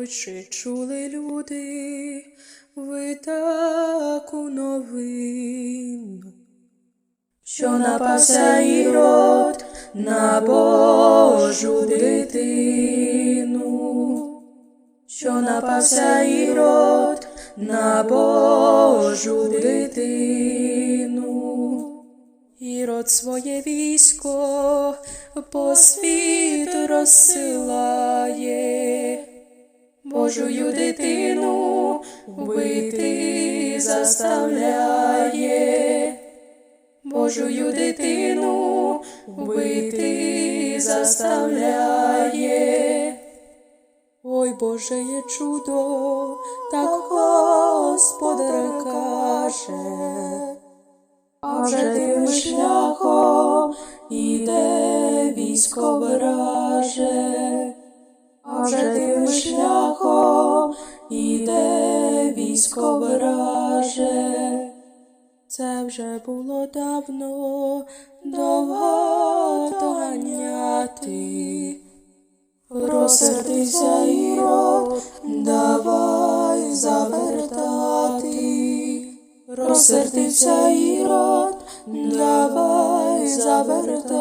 Ой, чи чули люди ви таку новину, що напався ірод на Божу дитину, що напався ірод на Божу дитину. Ірод своє військо по світу розсилає, Божую дитину вбити заставляє, Божую дитину вбити заставляє. Ой, Боже є чудо, так Господар каже. А вже тим шляхом іде військо враже, а вже тим шляхом іде військо враже. Це вже було давно довго доганяти. Розсердився ірод, давай завертати. Розсердився ірод, давай завертати.